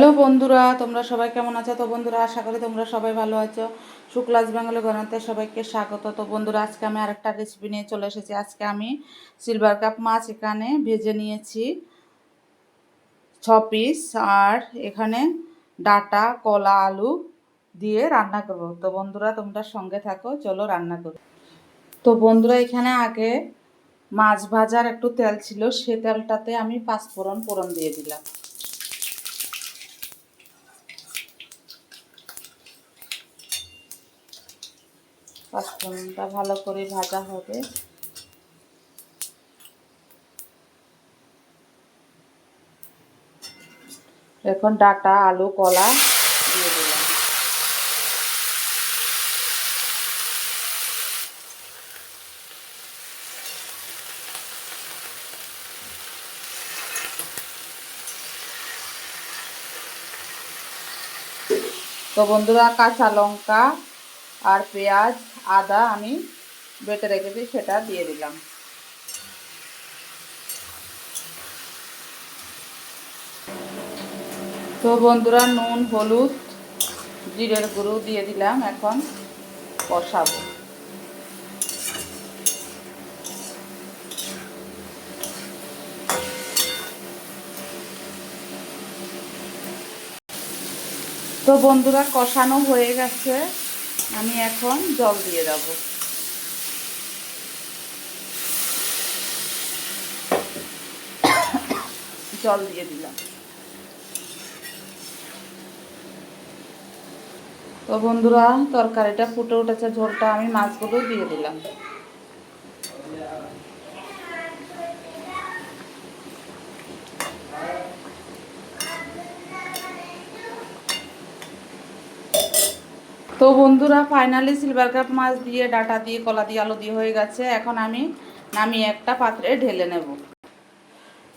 Hello বন্ধুরা, তোমরা সবাই কেমন আছো? তো বন্ধুরা, আশা করি তোমরা সবাই ভালো আছো। শুক্লাস বেঙ্গলে গণাতে সবাইকে স্বাগত। তো বন্ধুরা, আজকে আমি আরেকটা রেসিপি নিয়ে চলে এসেছি। আজকে আমি সিলভার কাপ মাছ এখানে ভেজে নিয়েছি। ছ পিস আর এখানে ডাটা, কলা, আলু দিয়ে রান্না করব। তো বন্ধুরা, তোমরা সঙ্গে থাকো, চলো রান্না করো। তো বন্ধুরা, এখানে আগে মাছ ভাজার একটু তেল ছিল, সে তেলটাতে আমি পাঁচ পাঁচফোড়ন ফোড়ন দিয়ে দিলাম। পাঁচফোড়নটা ভালো করে ভাজা হবে। এখন ডাটা, আলু, কলা দিয়ে দিলাম। তো বন্ধুরা কাঁচা লঙ্কা আর পেঁয়াজ, আদা আমি বেটে রেখেছি, সেটা দিয়ে দিলাম। তো বন্ধুরা, নুন, হলুদ, জিরের গুঁড়ো দিয়ে দিলাম, এখন কষাবো। তো বন্ধুরা, কষানো হয়ে গেছে। আমি এখন জল দিয়ে দেব। জল দিয়ে দিলাম। তো বন্ধুরা, তরকারিটা ফুটে উঠেছে, ঝোলটা আমি মাছগুলো দিয়ে দিলাম। তো বন্ধুরা ফাইনালি সিলভার কাপ মাছ দিয়ে, ডাটা দিয়ে, কলা দিয়ে, আলু দিয়ে হয়ে গেছে। এখন আমি নামিয়ে একটা পাত্রে ঢেলে নেব।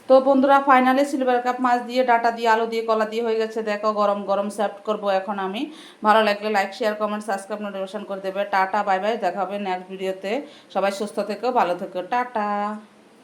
তো বন্ধুরা ফাইনালি সিলভার কাপ মাছ দিয়ে, ডাটা দিয়ে, আলু দিয়ে, কলা দিয়ে হয়ে গেছে। দেখো, গরম গরম সার্ভ করব এখন আমি। ভালো লাগলে like share comment subscribe notification করে দেবে। টাটা বাই বাই দেখা হবে নেক্সট ভিডিওতে সবাই সুস্থ থেকো, ভালো থেকো। টাটা।